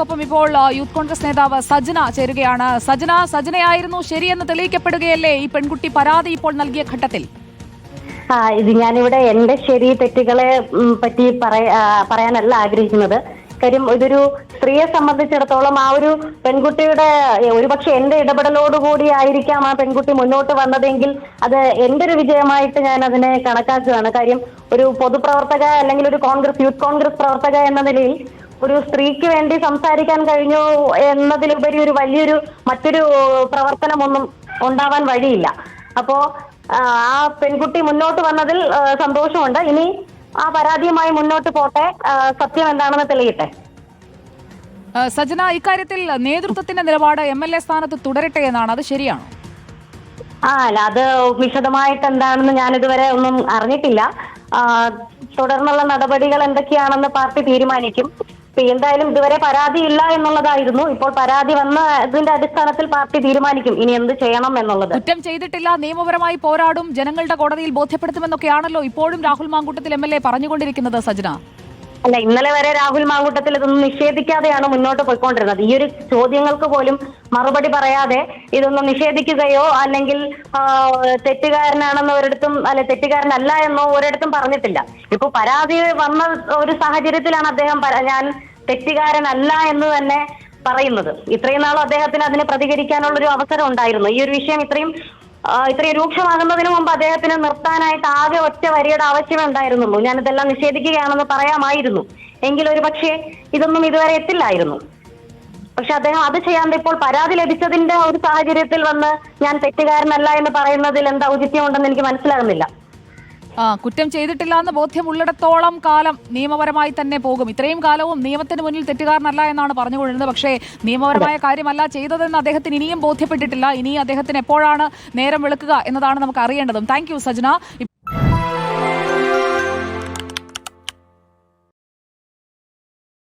നമുക്കൊപ്പം ഇപ്പോൾ യൂത്ത് കോൺഗ്രസ് നേതാവ് സജന ചേരുകയാണ്. സജന സജനയായിരുന്നു ശരിയെന്ന് തെളിയിക്കപ്പെടുകയല്ലേ ഈ പെൺകുട്ടി പരാതി ഇപ്പോൾ നൽകിയ ഘട്ടത്തിൽ? ആ ഇത് ഞാനിവിടെ എന്റെ ശരി തെറ്റുകളെ പറ്റി പറയാനല്ല ആഗ്രഹിക്കുന്നത്. കാര്യം ഇതൊരു സ്ത്രീയെ സംബന്ധിച്ചിടത്തോളം ആ ഒരു പെൺകുട്ടിയുടെ ഒരുപക്ഷെ എന്റെ ഇടപെടലോടുകൂടി ആയിരിക്കാം ആ പെൺകുട്ടി മുന്നോട്ട് വന്നതെങ്കിൽ അത് എന്റെ ഒരു വിജയമായിട്ട് ഞാൻ അതിനെ കണക്കാക്കുകയാണ്. കാര്യം ഒരു പൊതുപ്രവർത്തക അല്ലെങ്കിൽ ഒരു കോൺഗ്രസ് യൂത്ത് കോൺഗ്രസ് പ്രവർത്തക എന്ന നിലയിൽ ഒരു സ്ത്രീക്ക് വേണ്ടി സംസാരിക്കാൻ കഴിഞ്ഞു എന്നതിലുപരി ഒരു വലിയൊരു മറ്റൊരു പ്രവർത്തനമൊന്നും ഉണ്ടാവാൻ വഴിയില്ല. അപ്പോ ആ പെൺകുട്ടി മുന്നോട്ട് വന്നതിൽ സന്തോഷമുണ്ട്. ഇനി ആ പരാതിയുമായി മുന്നോട്ട് പോട്ടെ സത്യം എന്താണെന്ന് തെളിയട്ടെ. സജന ഇക്കാര്യത്തിൽ നേതൃത്വത്തിന്റെ നിലപാട് എം എൽ എ സ്ഥാനത്ത് തുടരട്ടെ എന്നാണ്. അത് ശരിയാണോ? ആ അല്ല അത് വിശദമായിട്ട് എന്താണെന്ന് ഞാൻ ഇതുവരെ ഒന്നും അറിഞ്ഞിട്ടില്ല. തുടർന്നുള്ള നടപടികൾ എന്തൊക്കെയാണെന്ന് പാർട്ടി തീരുമാനിക്കും. എന്തായാലും ഇതുവരെ പരാതിയില്ല എന്നുള്ളതായിരുന്നു. ഇപ്പോൾ പരാതി വന്ന ഇതിന്റെ അടിസ്ഥാനത്തിൽ പാർട്ടി തീരുമാനിക്കും. ഇനി എന്ത് ചെയ്യണം എന്നുള്ളത്. കുറ്റം ചെയ്തിട്ടില്ല നിയമപരമായി പോരാടും ജനങ്ങളുടെ കോടതിയിൽ ബോധ്യപ്പെടുത്തുമെന്നൊക്കെയാണല്ലോ ഇപ്പോഴും Rahul Mankoottathil M L A പറഞ്ഞുകൊണ്ടിരിക്കുന്നത് സജന. അല്ല ഇന്നലെ വരെ രാഹുൽ മാങ്കൂട്ടത്തിൽ ഇതൊന്നും നിഷേധിക്കാതെയാണ് മുന്നോട്ട് പോയിക്കൊണ്ടിരുന്നത്. ഈ ഒരു ചോദ്യങ്ങൾക്ക് പോലും മറുപടി പറയാതെ ഇതൊന്നും നിഷേധിക്കുകയോ അല്ലെങ്കിൽ തെറ്റുകാരനാണെന്ന് ഒരിടത്തും അല്ലെ തെറ്റുകാരനല്ല എന്നോ ഒരിടത്തും പറഞ്ഞിട്ടില്ല. ഇപ്പൊ പരാതി വന്ന ഒരു സാഹചര്യത്തിലാണ് അദ്ദേഹം ഞാൻ തെറ്റുകാരനല്ല എന്ന് തന്നെ പറയുന്നത്. ഇത്രയും നാളും അദ്ദേഹത്തിന് അതിന് പ്രതികരിക്കാനുള്ള ഒരു അവസരം ഉണ്ടായിരുന്നു. ഈ ഒരു വിഷയം ഇത്രയും ഇത്രയും രൂക്ഷമാകുന്നതിന് മുമ്പ് അദ്ദേഹത്തിന് നിർത്താനായിട്ട് ആകെ ഒറ്റ വരിയുടെ ആവശ്യമേ ഉണ്ടായിരുന്നുള്ളൂ. ഞാൻ ഇതെല്ലാം നിഷേധിക്കുകയാണെന്ന് പറയാമായിരുന്നു. എങ്കിൽ ഒരു പക്ഷേ ഇതൊന്നും ഇതുവരെ എത്തില്ലായിരുന്നു. പക്ഷെ അദ്ദേഹം അത് ചെയ്യാണ്ട് ഇപ്പോൾ പരാതി ലഭിച്ചതിന്റെ ഒരു സാഹചര്യത്തിൽ വന്ന് ഞാൻ തെറ്റുകാരനല്ല എന്ന് പറയുന്നതിൽ എന്താ ഔചിത്യമുണ്ടെന്ന് എനിക്ക് മനസ്സിലാകുന്നില്ല. ആ കുറ്റം ചെയ്തിട്ടില്ല എന്ന് ബോധ്യമുള്ളിടത്തോളം കാലം നിയമപരമായി തന്നെ പോകും. ഇത്രയും കാലവും നിയമത്തിന് മുന്നിൽ തെറ്റുകാരനല്ല എന്നാണ് പറഞ്ഞുകൊണ്ടിരുന്നത്. പക്ഷേ നിയമപരമായ കാര്യമല്ല ചെയ്തതെന്ന് അദ്ദേഹത്തിന് ഇനിയും ബോധ്യപ്പെട്ടിട്ടില്ല. ഇനി അദ്ദേഹത്തിന് എപ്പോഴാണ് നേരം വെളുക്കുക എന്നതാണ് നമുക്ക് അറിയേണ്ടതും. Thank you Sajana.